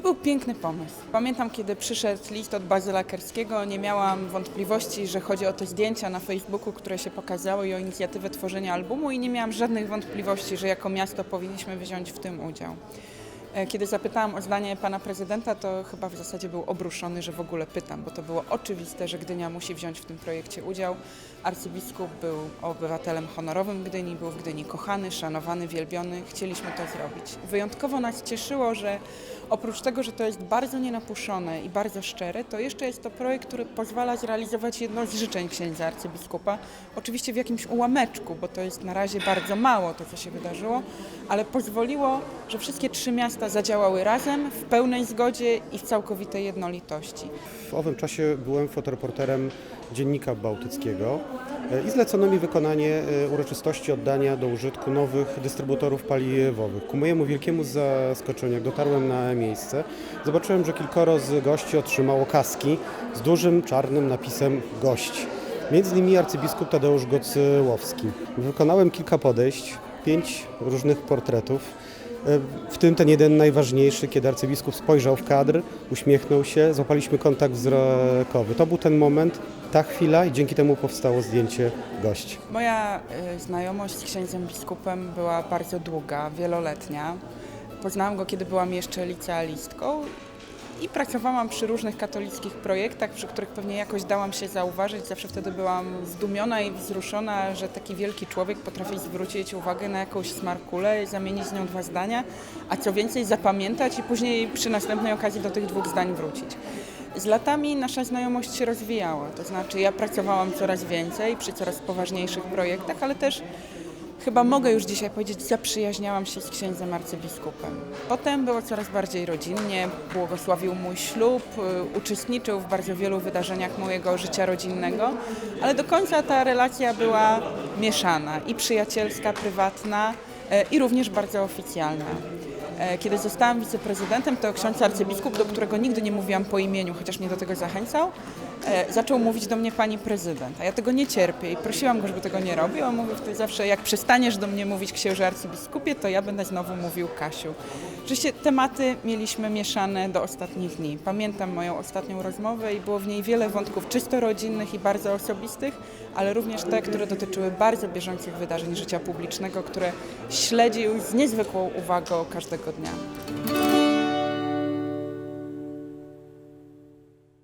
To był piękny pomysł. Pamiętam, kiedy przyszedł list od Bazyla Kerskiego, nie miałam wątpliwości, że chodzi o te zdjęcia na Facebooku, które się pokazały i o inicjatywę tworzenia albumu i nie miałam żadnych wątpliwości, że jako miasto powinniśmy wziąć w tym udział. E, Kiedy zapytałam o zdanie pana prezydenta, to chyba w zasadzie był obruszony, że w ogóle pytam, bo to było oczywiste, że Gdynia musi wziąć w tym projekcie udział. Arcybiskup był obywatelem honorowym Gdyni, był w Gdyni kochany, szanowany, wielbiony. Chcieliśmy to zrobić. Wyjątkowo nas cieszyło, że oprócz tego, że to jest bardzo nienapuszone i bardzo szczere, to jeszcze jest to projekt, który pozwala zrealizować jedno z życzeń księdza arcybiskupa. Oczywiście w jakimś ułameczku, bo to jest na razie bardzo mało to, co się wydarzyło, ale pozwoliło, że wszystkie trzy miasta zadziałały razem, w pełnej zgodzie i w całkowitej jednolitości. W owym czasie byłem fotoreporterem Dziennika Bałtyckiego e, i zlecono mi wykonanie e, uroczystości oddania do użytku nowych dystrybutorów paliwowych. Ku mojemu wielkiemu zaskoczeniu, jak dotarłem na miejsce, zobaczyłem, że kilkoro z gości otrzymało kaski z dużym czarnym napisem gość. Między innymi arcybiskup Tadeusz Gocyłowski. Wykonałem kilka podejść, pięć różnych portretów. W tym ten jeden najważniejszy, kiedy arcybiskup spojrzał w kadr, uśmiechnął się, złapaliśmy kontakt wzrokowy. To był ten moment, ta chwila i dzięki temu powstało zdjęcie gości. Moja y, znajomość z księdzem biskupem była bardzo długa, wieloletnia. Poznałam go, kiedy byłam jeszcze licealistką i pracowałam przy różnych katolickich projektach, przy których pewnie jakoś dałam się zauważyć. Zawsze wtedy byłam zdumiona i wzruszona, że taki wielki człowiek potrafi zwrócić uwagę na jakąś smarkulę, zamienić z nią dwa zdania, a co więcej zapamiętać i później przy następnej okazji do tych dwóch zdań wrócić. Z latami nasza znajomość się rozwijała, to znaczy ja pracowałam coraz więcej przy coraz poważniejszych projektach, ale też chyba mogę już dzisiaj powiedzieć, zaprzyjaźniałam się z księdzem arcybiskupem. Potem było coraz bardziej rodzinnie, błogosławił mój ślub, y, uczestniczył w bardzo wielu wydarzeniach mojego życia rodzinnego, ale do końca ta relacja była mieszana i przyjacielska, prywatna y, i również bardzo oficjalna. E, Kiedy zostałam wiceprezydentem, to ksiądz arcybiskup, do którego nigdy nie mówiłam po imieniu, chociaż mnie do tego zachęcał, e, zaczął mówić do mnie pani prezydent. A ja tego nie cierpię i prosiłam go, żeby tego nie robił. On mówił wtedy zawsze, jak przestaniesz do mnie mówić księże arcybiskupie, to ja będę znowu mówił Kasiu. Oczywiście tematy mieliśmy mieszane do ostatnich dni. Pamiętam moją ostatnią rozmowę i było w niej wiele wątków czysto rodzinnych i bardzo osobistych, ale również te, które dotyczyły bardzo bieżących wydarzeń życia publicznego, które śledził z niezwykłą uwagą każdego дня.